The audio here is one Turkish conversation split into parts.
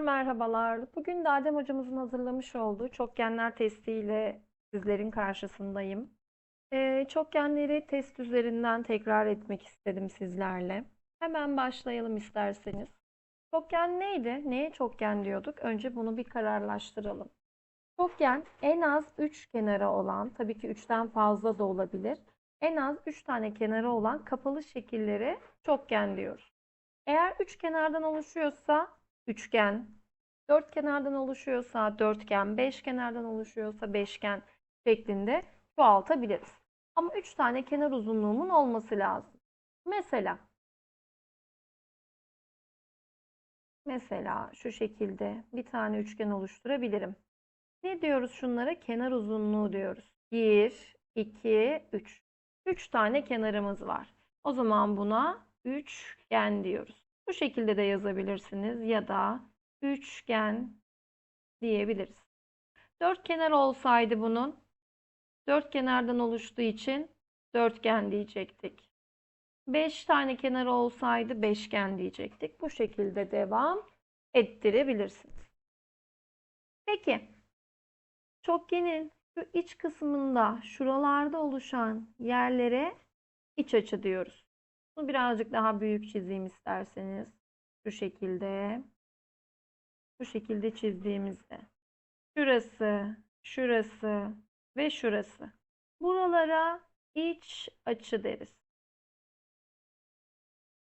Merhabalar. Bugün de Adem hocamızın hazırlamış olduğu çokgenler testiyle sizlerin karşısındayım. Ee, çokgenleri test üzerinden tekrar etmek istedim sizlerle. Hemen başlayalım isterseniz. Çokgen neydi? Neye çokgen diyorduk? Önce bunu bir kararlaştıralım. Çokgen en az 3 kenarı olan, tabii ki 3'ten fazla da olabilir. En az 3 tane kenarı olan kapalı şekillere çokgen diyoruz. Eğer 3 kenardan oluşuyorsa üçgen, dört kenardan oluşuyorsa dörtgen, beş kenardan oluşuyorsa beşgen şeklinde çoğaltabiliriz. Ama üç tane kenar uzunluğumun olması lazım. Mesela mesela şu şekilde bir tane üçgen oluşturabilirim. Ne diyoruz şunlara? Kenar uzunluğu diyoruz. 1, 2, 3. 3 tane kenarımız var. O zaman buna üçgen diyoruz. Bu şekilde de yazabilirsiniz ya da üçgen diyebiliriz. Dört kenar olsaydı bunun dört kenardan oluştuğu için dörtgen diyecektik. Beş tane kenarı olsaydı beşgen diyecektik. Bu şekilde devam ettirebilirsiniz. Peki çokgenin şu iç kısmında şuralarda oluşan yerlere iç açı diyoruz. Bunu birazcık daha büyük çizeyim isterseniz. Şu şekilde. Bu şekilde çizdiğimizde. Şurası, şurası ve şurası. Buralara iç açı deriz.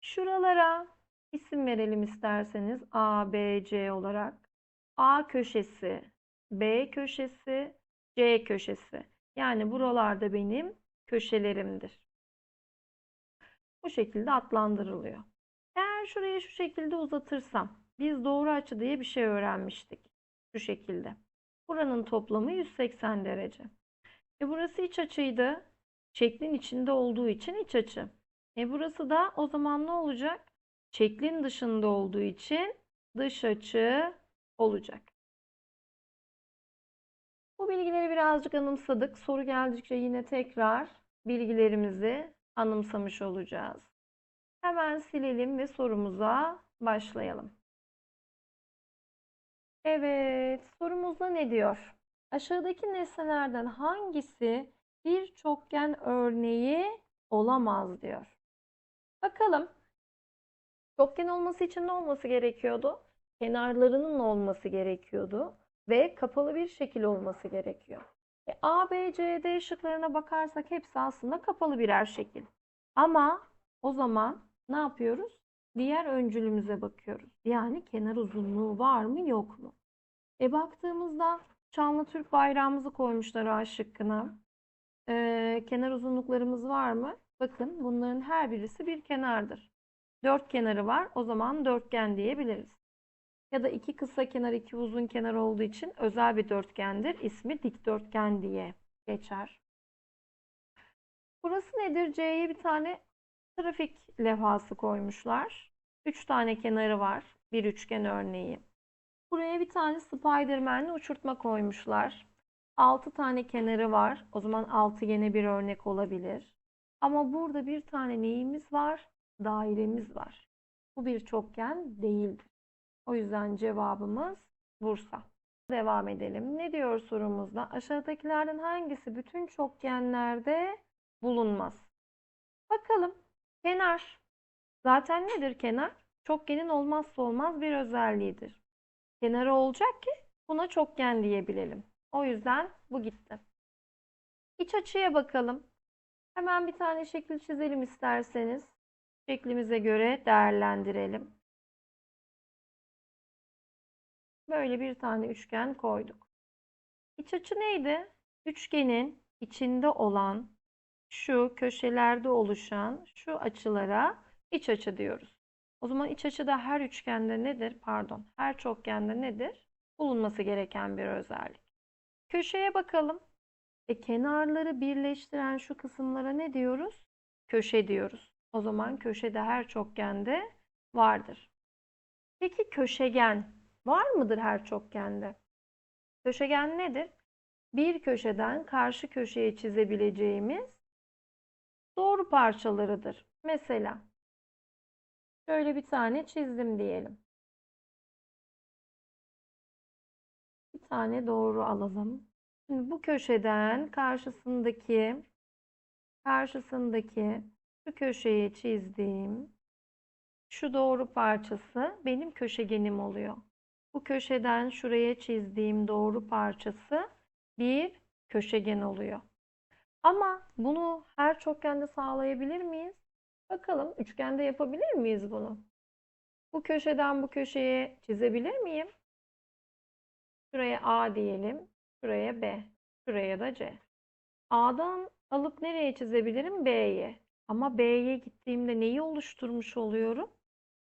Şuralara isim verelim isterseniz A, B, C olarak. A köşesi, B köşesi, C köşesi. Yani buralarda benim köşelerimdir. Bu şekilde adlandırılıyor. Eğer şurayı şu şekilde uzatırsam, biz doğru açı diye bir şey öğrenmiştik. Şu şekilde. Buranın toplamı 180 derece. E burası iç açıydı. Şeklin içinde olduğu için iç açı. E burası da o zaman ne olacak? Şeklin dışında olduğu için dış açı olacak. Bu bilgileri birazcık anımsadık. Soru geldikçe yine tekrar bilgilerimizi anımsamış olacağız. Hemen silelim ve sorumuza başlayalım. Evet, sorumuzda ne diyor? Aşağıdaki nesnelerden hangisi bir çokgen örneği olamaz diyor. Bakalım. Çokgen olması için ne olması gerekiyordu? Kenarlarının olması gerekiyordu ve kapalı bir şekil olması gerekiyor. E, A, B, C, D şıklarına bakarsak hepsi aslında kapalı birer şekil. Ama o zaman ne yapıyoruz? Diğer öncülümüze bakıyoruz. Yani kenar uzunluğu var mı yok mu? E baktığımızda Şanlı Türk bayrağımızı koymuşlar A şıkkına. E, kenar uzunluklarımız var mı? Bakın bunların her birisi bir kenardır. Dört kenarı var. O zaman dörtgen diyebiliriz. Ya da iki kısa kenar, iki uzun kenar olduğu için özel bir dörtgendir. İsmi dikdörtgen diye geçer. Burası nedir? C'ye bir tane trafik levhası koymuşlar. Üç tane kenarı var. Bir üçgen örneği. Buraya bir tane Spiderman'li uçurtma koymuşlar. Altı tane kenarı var. O zaman altı yine bir örnek olabilir. Ama burada bir tane neyimiz var? Dairemiz var. Bu bir çokgen değildir. O yüzden cevabımız Bursa. Devam edelim. Ne diyor sorumuzda? Aşağıdakilerden hangisi bütün çokgenlerde bulunmaz? Bakalım. Kenar. Zaten nedir kenar? Çokgenin olmazsa olmaz bir özelliğidir. Kenarı olacak ki buna çokgen diyebilelim. O yüzden bu gitti. İç açıya bakalım. Hemen bir tane şekil çizelim isterseniz. Şeklimize göre değerlendirelim. Böyle bir tane üçgen koyduk. İç açı neydi? Üçgenin içinde olan şu köşelerde oluşan şu açılara iç açı diyoruz. O zaman iç açı da her üçgende nedir? Pardon, her çokgende nedir? Bulunması gereken bir özellik. Köşeye bakalım. E, kenarları birleştiren şu kısımlara ne diyoruz? Köşe diyoruz. O zaman köşede her çokgende vardır. Peki köşegen var mıdır her çokgende? Köşegen nedir? Bir köşeden karşı köşeye çizebileceğimiz doğru parçalarıdır. Mesela şöyle bir tane çizdim diyelim. tane doğru alalım. Şimdi bu köşeden karşısındaki karşısındaki şu köşeyi çizdiğim şu doğru parçası benim köşegenim oluyor. Bu köşeden şuraya çizdiğim doğru parçası bir köşegen oluyor. Ama bunu her çokgende sağlayabilir miyiz? Bakalım üçgende yapabilir miyiz bunu? Bu köşeden bu köşeye çizebilir miyim? Şuraya A diyelim. Şuraya B. Şuraya da C. A'dan alıp nereye çizebilirim? B'ye. Ama B'ye gittiğimde neyi oluşturmuş oluyorum?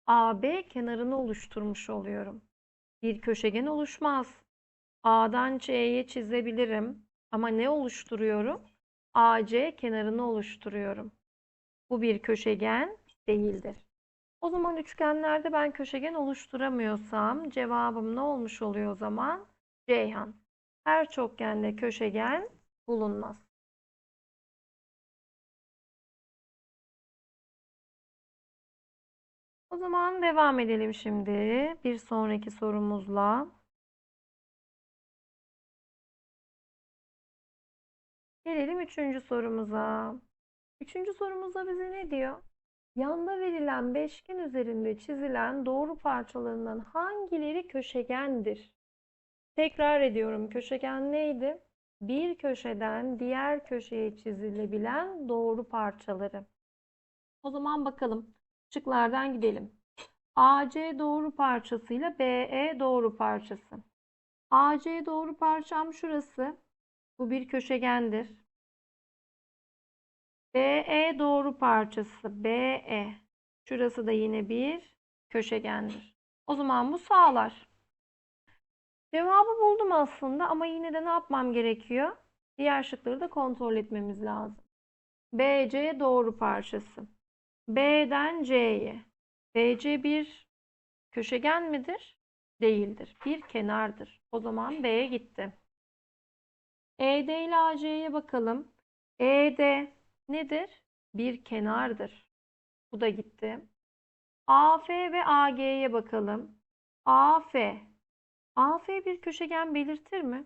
AB kenarını oluşturmuş oluyorum. Bir köşegen oluşmaz. A'dan C'ye çizebilirim. Ama ne oluşturuyorum? AC kenarını oluşturuyorum. Bu bir köşegen değildir. O zaman üçgenlerde ben köşegen oluşturamıyorsam cevabım ne olmuş oluyor o zaman? Ceyhan. Her çokgende köşegen bulunmaz. O zaman devam edelim şimdi bir sonraki sorumuzla. Gelelim üçüncü sorumuza. Üçüncü sorumuzda bize ne diyor? Yanda verilen beşgen üzerinde çizilen doğru parçalarından hangileri köşegendir? Tekrar ediyorum. Köşegen neydi? Bir köşeden diğer köşeye çizilebilen doğru parçaları. O zaman bakalım. Şıklardan gidelim. AC doğru parçasıyla BE doğru parçası. AC doğru parçam şurası. Bu bir köşegendir. BE doğru parçası. BE. Şurası da yine bir köşegendir. O zaman bu sağlar. Cevabı buldum aslında ama yine de ne yapmam gerekiyor? Diğer şıkları da kontrol etmemiz lazım. BC doğru parçası. B'den C'ye. BC bir köşegen midir? Değildir. Bir kenardır. O zaman B'ye gitti. ED ile AC'ye bakalım. ED nedir? Bir kenardır. Bu da gitti. AF ve AG'ye bakalım. AF. AF bir köşegen belirtir mi?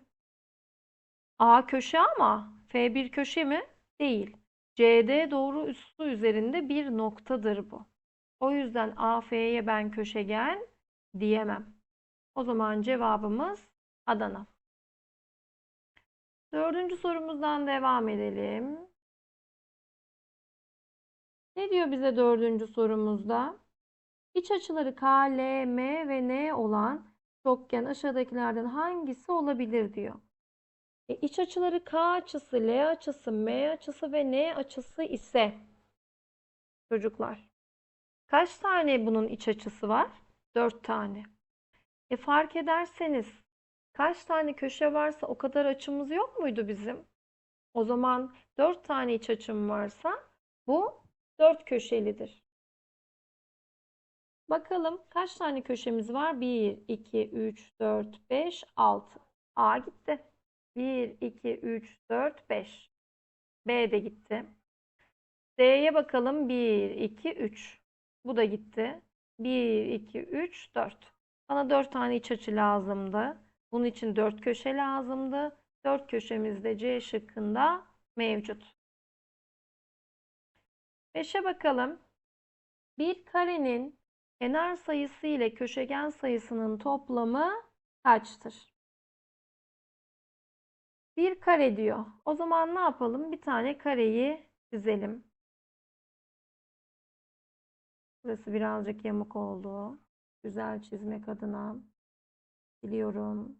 A köşe ama F bir köşe mi? Değil. CD doğru üssü üzerinde bir noktadır bu. O yüzden AF'ye ben köşegen diyemem. O zaman cevabımız Adana. Dördüncü sorumuzdan devam edelim. Ne diyor bize dördüncü sorumuzda? İç açıları K, L, M ve N olan çokgen aşağıdakilerden hangisi olabilir diyor. E, iç açıları K açısı, L açısı, M açısı ve N açısı ise çocuklar kaç tane bunun iç açısı var? 4 tane. E fark ederseniz kaç tane köşe varsa o kadar açımız yok muydu bizim? O zaman 4 tane iç açım varsa bu 4 köşelidir. Bakalım kaç tane köşemiz var? 1, 2, 3, 4, 5, 6. A gitti. 1, 2, 3, 4, 5. B de gitti. D'ye bakalım. 1, 2, 3. Bu da gitti. 1, 2, 3, 4. Bana 4 tane iç açı lazımdı. Bunun için 4 köşe lazımdı. 4 köşemiz de C şıkkında mevcut. 5'e bakalım. Bir karenin kenar sayısı ile köşegen sayısının toplamı kaçtır? Bir kare diyor. O zaman ne yapalım? Bir tane kareyi çizelim. Burası birazcık yamuk oldu. Güzel çizmek adına biliyorum.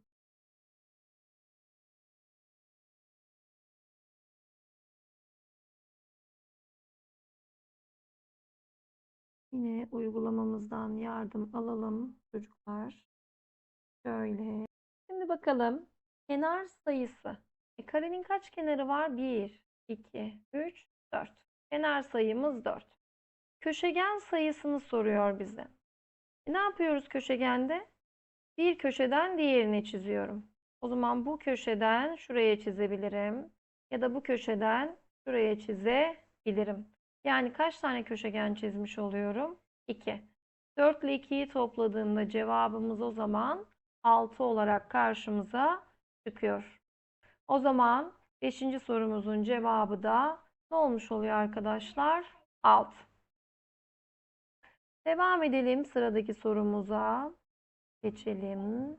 Yine uygulamamızdan yardım alalım çocuklar. Şöyle. Şimdi bakalım. Kenar sayısı. E, karenin kaç kenarı var? 1, 2, 3, 4. Kenar sayımız 4. Köşegen sayısını soruyor bize. E, ne yapıyoruz köşegende? Bir köşeden diğerine çiziyorum. O zaman bu köşeden şuraya çizebilirim. Ya da bu köşeden şuraya çizebilirim. Yani kaç tane köşegen çizmiş oluyorum? 2. 4 ile 2'yi topladığımda cevabımız o zaman 6 olarak karşımıza çıkıyor. O zaman 5. sorumuzun cevabı da ne olmuş oluyor arkadaşlar? 6. Devam edelim sıradaki sorumuza. Geçelim.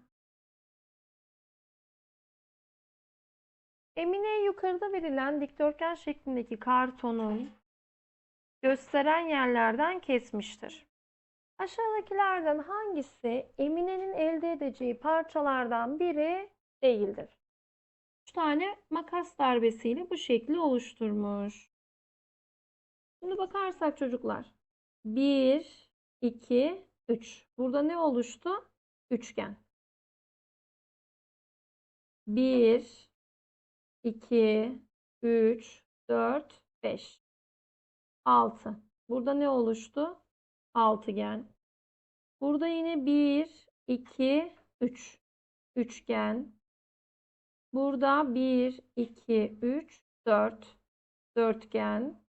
Emine yukarıda verilen dikdörtgen şeklindeki kartonun gösteren yerlerden kesmiştir. Aşağıdakilerden hangisi Emine'nin elde edeceği parçalardan biri değildir? 3 tane makas darbesiyle bu şekli oluşturmuş. Şimdi bakarsak çocuklar. 1, 2, 3. Burada ne oluştu? Üçgen. 1, 2, 3, 4, 5. 6. Burada ne oluştu? Altıgen. Burada yine 1, 2, 3. Üçgen. Burada 1, 2, 3, 4. Dörtgen.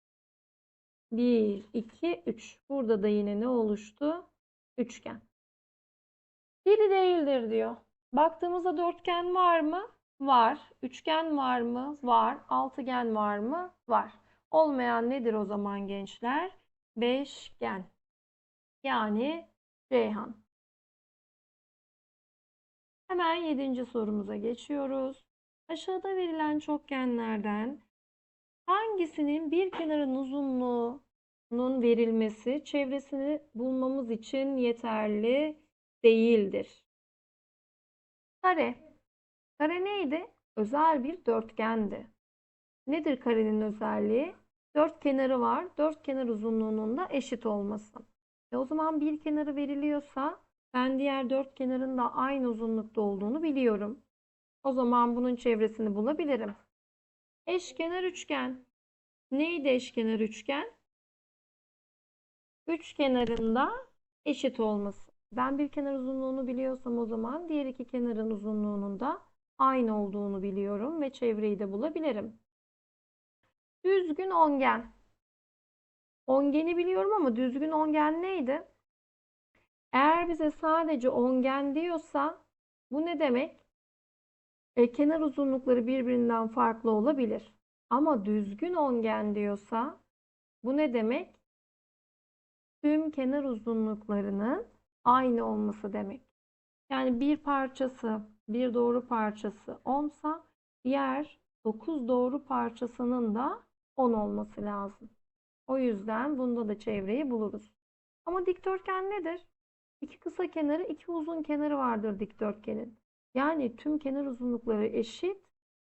1, 2, 3. Burada da yine ne oluştu? Üçgen. Biri değildir diyor. Baktığımızda dörtgen var mı? Var. Üçgen var mı? Var. Altıgen var mı? Var. Olmayan nedir o zaman gençler? Beşgen. Yani Ceyhan. Hemen yedinci sorumuza geçiyoruz. Aşağıda verilen çokgenlerden hangisinin bir kenarın uzunluğunun verilmesi çevresini bulmamız için yeterli değildir? Kare. Kare neydi? Özel bir dörtgendi. Nedir karenin özelliği? Dört kenarı var. Dört kenar uzunluğunun da eşit olması. E o zaman bir kenarı veriliyorsa ben diğer dört kenarın da aynı uzunlukta olduğunu biliyorum. O zaman bunun çevresini bulabilirim. Eşkenar üçgen. Neydi eşkenar üçgen? Üç kenarında eşit olması. Ben bir kenar uzunluğunu biliyorsam o zaman diğer iki kenarın uzunluğunun da aynı olduğunu biliyorum ve çevreyi de bulabilirim. Düzgün ongen. Ongeni biliyorum ama düzgün ongen neydi? Eğer bize sadece ongen diyorsa bu ne demek? E, kenar uzunlukları birbirinden farklı olabilir. Ama düzgün ongen diyorsa bu ne demek? Tüm kenar uzunluklarının aynı olması demek. Yani bir parçası, bir doğru parçası 10 sa diğer 9 doğru parçasının da 10 olması lazım. O yüzden bunda da çevreyi buluruz. Ama dikdörtgen nedir? İki kısa kenarı, iki uzun kenarı vardır dikdörtgenin. Yani tüm kenar uzunlukları eşit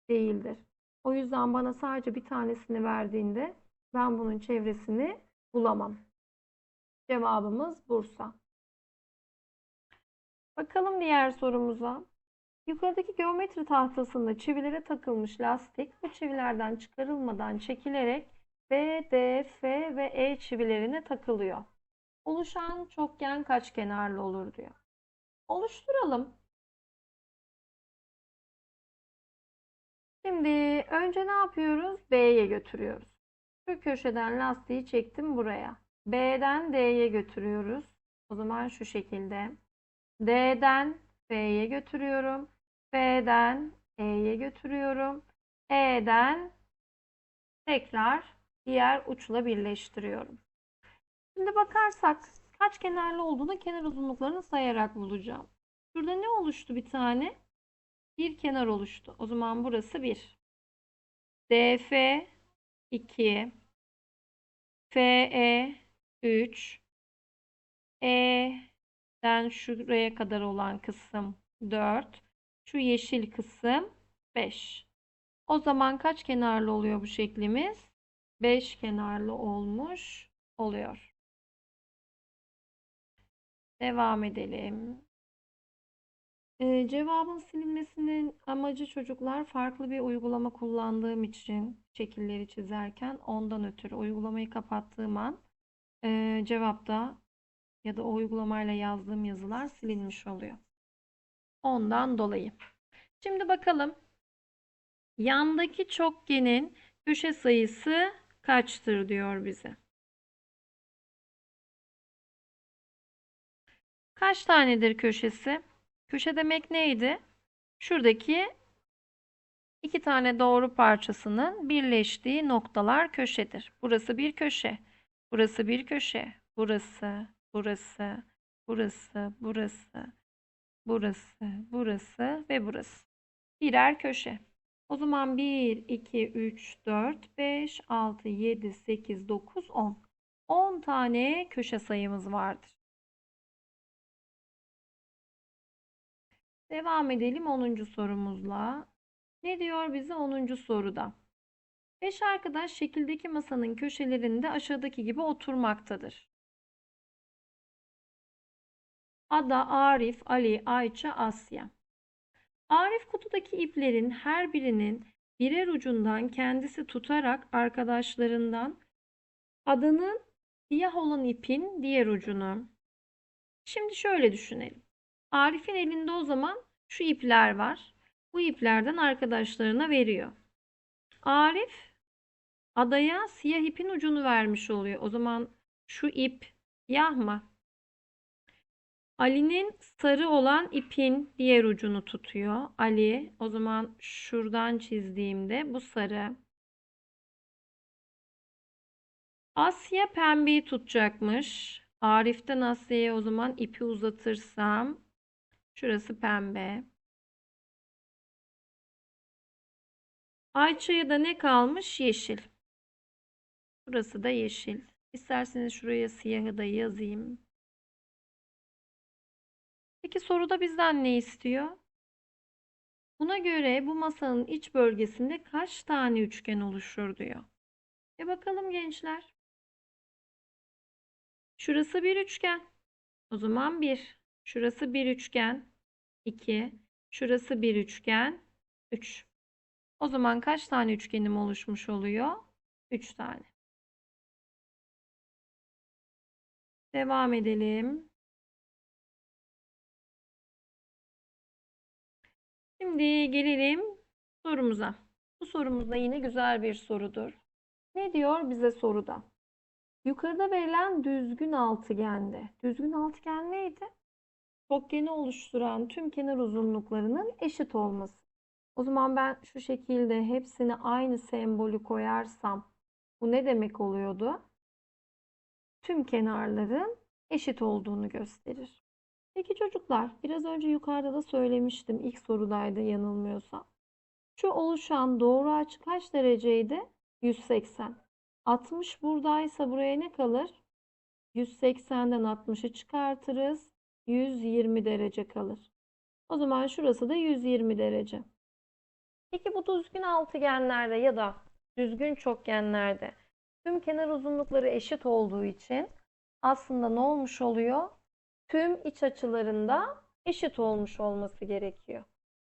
değildir. O yüzden bana sadece bir tanesini verdiğinde ben bunun çevresini bulamam. Cevabımız Bursa. Bakalım diğer sorumuza. Yukarıdaki geometri tahtasında çivilere takılmış lastik bu çivilerden çıkarılmadan çekilerek B, D, F ve E çivilerine takılıyor. Oluşan çokgen kaç kenarlı olur diyor. Oluşturalım. Şimdi önce ne yapıyoruz? B'ye götürüyoruz. Şu köşeden lastiği çektim buraya. B'den D'ye götürüyoruz. O zaman şu şekilde. D'den F'ye götürüyorum. F'den E'ye götürüyorum. E'den tekrar diğer uçla birleştiriyorum. Şimdi bakarsak kaç kenarlı olduğunu kenar uzunluklarını sayarak bulacağım. Şurada ne oluştu bir tane? Bir kenar oluştu. O zaman burası 1. DF 2 FE 3 E'den şuraya kadar olan kısım 4 şu yeşil kısım 5. O zaman kaç kenarlı oluyor bu şeklimiz? 5 kenarlı olmuş oluyor. Devam edelim. Ee, cevabın silinmesinin amacı çocuklar farklı bir uygulama kullandığım için şekilleri çizerken ondan ötürü uygulamayı kapattığım an e, cevapta ya da o uygulamayla yazdığım yazılar silinmiş oluyor. Ondan dolayı. Şimdi bakalım. Yandaki çokgenin köşe sayısı kaçtır diyor bize. Kaç tanedir köşesi? Köşe demek neydi? Şuradaki iki tane doğru parçasının birleştiği noktalar köşedir. Burası bir köşe. Burası bir köşe. Burası, burası, burası, burası, burası, burası ve burası. Birer köşe. O zaman 1, 2, 3, 4, 5, 6, 7, 8, 9, 10. 10 tane köşe sayımız vardır. Devam edelim 10. sorumuzla. Ne diyor bize 10. soruda? 5 arkadaş şekildeki masanın köşelerinde aşağıdaki gibi oturmaktadır. Ada, Arif, Ali, Ayça, Asya. Arif kutudaki iplerin her birinin birer ucundan kendisi tutarak arkadaşlarından Ada'nın siyah olan ipin diğer ucunu. Şimdi şöyle düşünelim. Arif'in elinde o zaman şu ipler var. Bu iplerden arkadaşlarına veriyor. Arif adaya siyah ipin ucunu vermiş oluyor. O zaman şu ip siyah mı? Ali'nin sarı olan ipin diğer ucunu tutuyor. Ali o zaman şuradan çizdiğimde bu sarı. Asya pembeyi tutacakmış. Arif'ten Asya'ya o zaman ipi uzatırsam şurası pembe. Ayça'ya da ne kalmış? Yeşil. Burası da yeşil. İsterseniz şuraya siyahı da yazayım. Peki soruda bizden ne istiyor? Buna göre bu masanın iç bölgesinde kaç tane üçgen oluşur diyor. E bakalım gençler. Şurası bir üçgen. O zaman 1. Şurası bir üçgen. 2. Şurası bir üçgen. 3. O zaman kaç tane üçgenim oluşmuş oluyor? 3 tane. Devam edelim. Şimdi gelelim sorumuza. Bu sorumuz da yine güzel bir sorudur. Ne diyor bize soruda? Yukarıda verilen düzgün altıgende. Düzgün altıgen neydi? Çokgeni oluşturan tüm kenar uzunluklarının eşit olması. O zaman ben şu şekilde hepsine aynı sembolü koyarsam bu ne demek oluyordu? Tüm kenarların eşit olduğunu gösterir. Peki çocuklar, biraz önce yukarıda da söylemiştim. İlk sorudaydı yanılmıyorsam. Şu oluşan doğru açı kaç dereceydi? 180. 60 buradaysa buraya ne kalır? 180'den 60'ı çıkartırız. 120 derece kalır. O zaman şurası da 120 derece. Peki bu düzgün altıgenlerde ya da düzgün çokgenlerde tüm kenar uzunlukları eşit olduğu için aslında ne olmuş oluyor? Tüm iç açılarında eşit olmuş olması gerekiyor.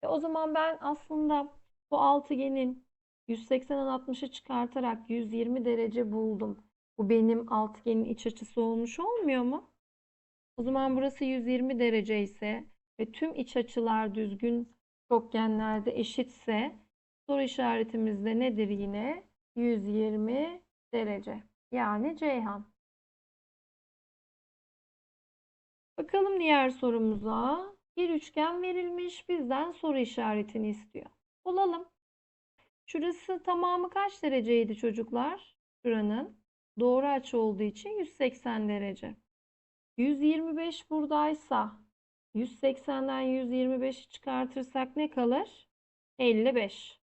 E o zaman ben aslında bu altıgenin 180'den 60'ı çıkartarak 120 derece buldum. Bu benim altıgenin iç açısı olmuş olmuyor mu? O zaman burası 120 derece ise ve tüm iç açılar düzgün çokgenlerde eşitse soru işaretimiz de nedir yine? 120 derece. Yani Ceyhan. Bakalım diğer sorumuza. Bir üçgen verilmiş. Bizden soru işaretini istiyor. Bulalım. Şurası tamamı kaç dereceydi çocuklar? Şuranın doğru açı olduğu için 180 derece. 125 buradaysa 180'den 125'i çıkartırsak ne kalır? 55.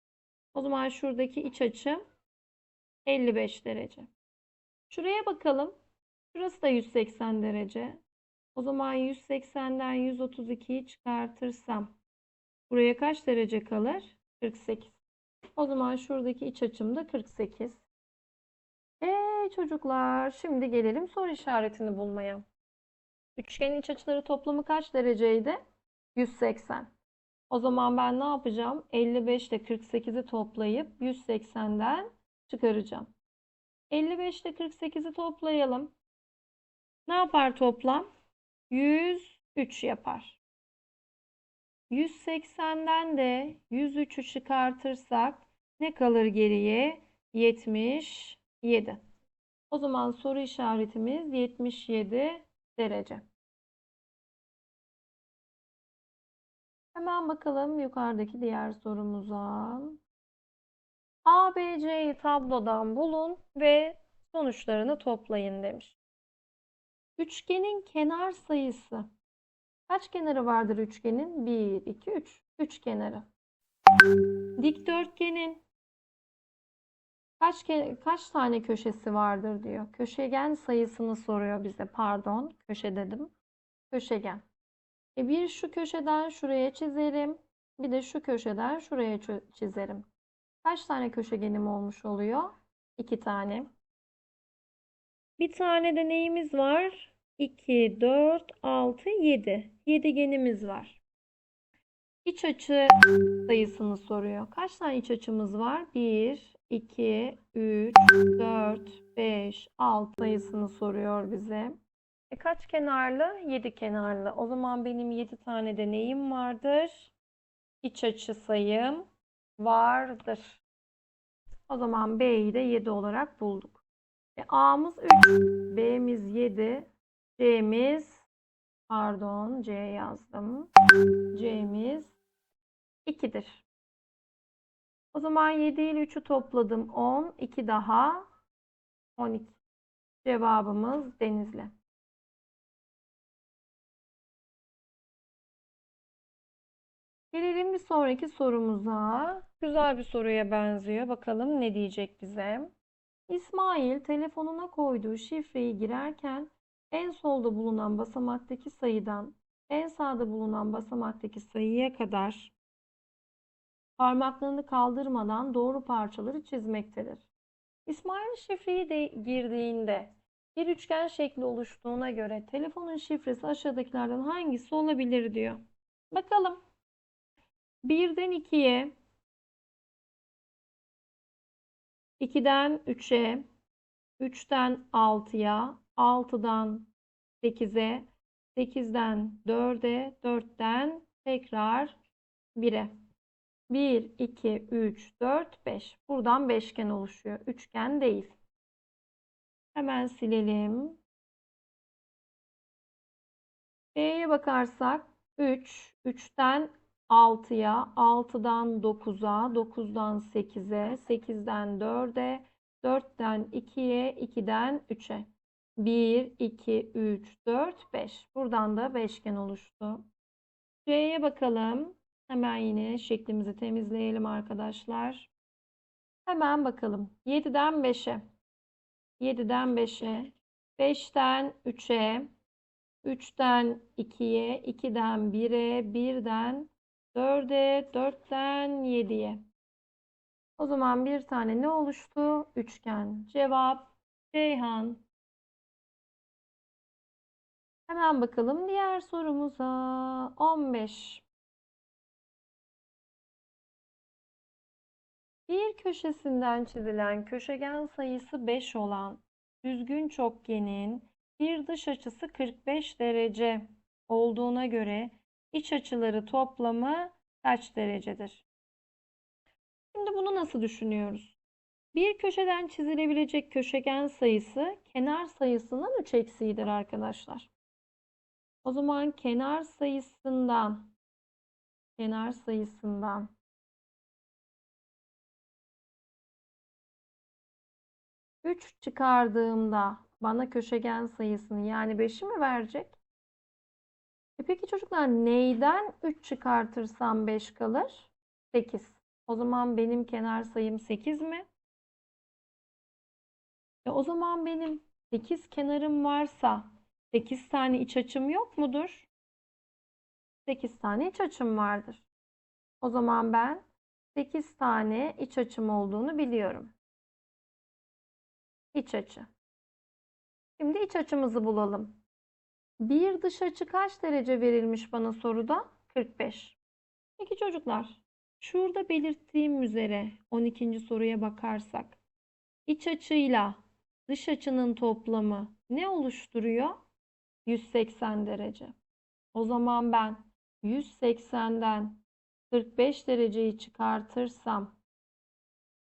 O zaman şuradaki iç açı 55 derece. Şuraya bakalım. Şurası da 180 derece. O zaman 180'den 132'yi çıkartırsam buraya kaç derece kalır? 48. O zaman şuradaki iç açım da 48. Eee çocuklar şimdi gelelim soru işaretini bulmaya. Üçgenin iç açıları toplamı kaç dereceydi? 180. O zaman ben ne yapacağım? 55 ile 48'i toplayıp 180'den çıkaracağım. 55 ile 48'i toplayalım. Ne yapar toplam? 103 yapar. 180'den de 103'ü çıkartırsak ne kalır geriye? 77. O zaman soru işaretimiz 77 derece. Hemen bakalım yukarıdaki diğer sorumuza. ABC'yi tablodan bulun ve sonuçlarını toplayın demiş. Üçgenin kenar sayısı. Kaç kenarı vardır üçgenin? 1, 2, 3. 3 kenarı. Dikdörtgenin kaç ke- kaç tane köşesi vardır diyor. Köşegen sayısını soruyor bize. Pardon, köşe dedim. Köşegen. E bir şu köşeden şuraya çizerim. Bir de şu köşeden şuraya çizerim. Kaç tane köşegenim olmuş oluyor? İki tane. Bir tane de neyimiz var? 2, 4, 6, 7. Yedigenimiz var. İç açı sayısını soruyor. Kaç tane iç açımız var? 1, 2, 3, 4, 5, 6 sayısını soruyor bize. E kaç kenarlı? 7 kenarlı. O zaman benim 7 tane de neyim vardır? İç açı sayım vardır. O zaman B'yi de 7 olarak bulduk. E, A'mız 3, B'miz 7, C'miz pardon C yazdım. C'miz 2'dir. O zaman 7 ile 3'ü topladım 10, 2 daha 12. Cevabımız Denizli. Gelelim bir sonraki sorumuza. Güzel bir soruya benziyor. Bakalım ne diyecek bize. İsmail telefonuna koyduğu şifreyi girerken en solda bulunan basamaktaki sayıdan en sağda bulunan basamaktaki sayıya kadar parmaklarını kaldırmadan doğru parçaları çizmektedir. İsmail şifreyi de girdiğinde bir üçgen şekli oluştuğuna göre telefonun şifresi aşağıdakilerden hangisi olabilir diyor. Bakalım. 1'den 2'ye, 2'den 3'e, 3'ten 6'ya, 6'dan 8'e, 8'den 4'e, 4'ten tekrar 1'e. 1, 2, 3, 4, 5. Buradan beşgen oluşuyor. Üçgen değil. Hemen silelim. B'ye bakarsak 3, 3'ten 6'ya, 6'dan 9'a, 9'dan 8'e, 8'den 4'e, 4'ten 2'ye, 2'den 3'e. 1, 2, 3, 4, 5. Buradan da beşgen oluştu. C'ye bakalım. Hemen yine şeklimizi temizleyelim arkadaşlar. Hemen bakalım. 7'den 5'e. 7'den 5'e. 5'ten 3'e. 3'ten 2'ye. 2'den 1'e. 1'den 4'e. 4'ten 7'ye. O zaman bir tane ne oluştu? Üçgen. Cevap Ceyhan. Hemen bakalım diğer sorumuza. 15. Bir köşesinden çizilen köşegen sayısı 5 olan düzgün çokgenin bir dış açısı 45 derece olduğuna göre iç açıları toplamı kaç derecedir? Şimdi bunu nasıl düşünüyoruz? Bir köşeden çizilebilecek köşegen sayısı kenar sayısının 3 eksiğidir arkadaşlar. O zaman kenar sayısından kenar sayısından 3 çıkardığımda bana köşegen sayısını yani 5'i mi verecek? E peki çocuklar neyden 3 çıkartırsam 5 kalır? 8. O zaman benim kenar sayım 8 mi? E o zaman benim 8 kenarım varsa 8 tane iç açım yok mudur? 8 tane iç açım vardır. O zaman ben 8 tane iç açım olduğunu biliyorum. İç açı. Şimdi iç açımızı bulalım. Bir dış açı kaç derece verilmiş bana soruda? 45. Peki çocuklar, şurada belirttiğim üzere 12. soruya bakarsak iç açıyla dış açının toplamı ne oluşturuyor? 180 derece. O zaman ben 180'den 45 dereceyi çıkartırsam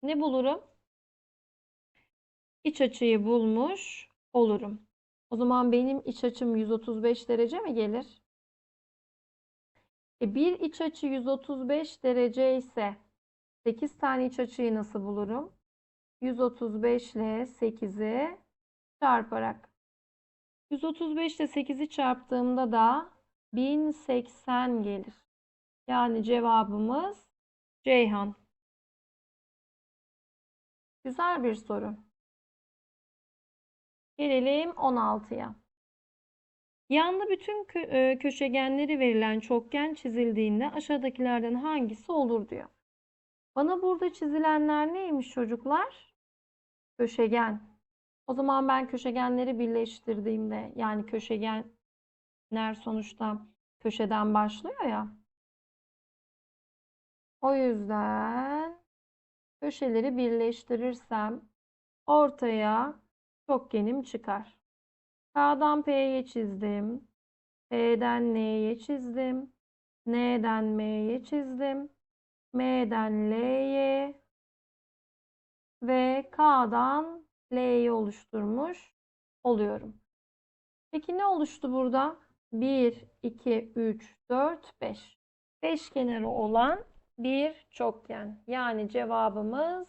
ne bulurum? İç açıyı bulmuş olurum. O zaman benim iç açım 135 derece mi gelir? E bir iç açı 135 derece ise 8 tane iç açıyı nasıl bulurum? 135 ile 8'i çarparak. 135 ile 8'i çarptığımda da 1080 gelir. Yani cevabımız Ceyhan. Güzel bir soru. Gelelim 16'ya. Yanlı bütün kö- e, köşegenleri verilen çokgen çizildiğinde aşağıdakilerden hangisi olur diyor. Bana burada çizilenler neymiş çocuklar? Köşegen. O zaman ben köşegenleri birleştirdiğimde yani köşegenler sonuçta köşeden başlıyor ya. O yüzden köşeleri birleştirirsem ortaya çokgenim çıkar. K'dan P'ye çizdim. P'den N'ye çizdim. N'den M'ye çizdim. M'den L'ye ve K'dan L'yi oluşturmuş oluyorum. Peki ne oluştu burada? 1, 2, 3, 4, 5. 5 kenarı olan bir çokgen. Yani cevabımız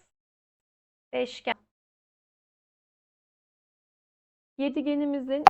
beşgen. Yedigenimizin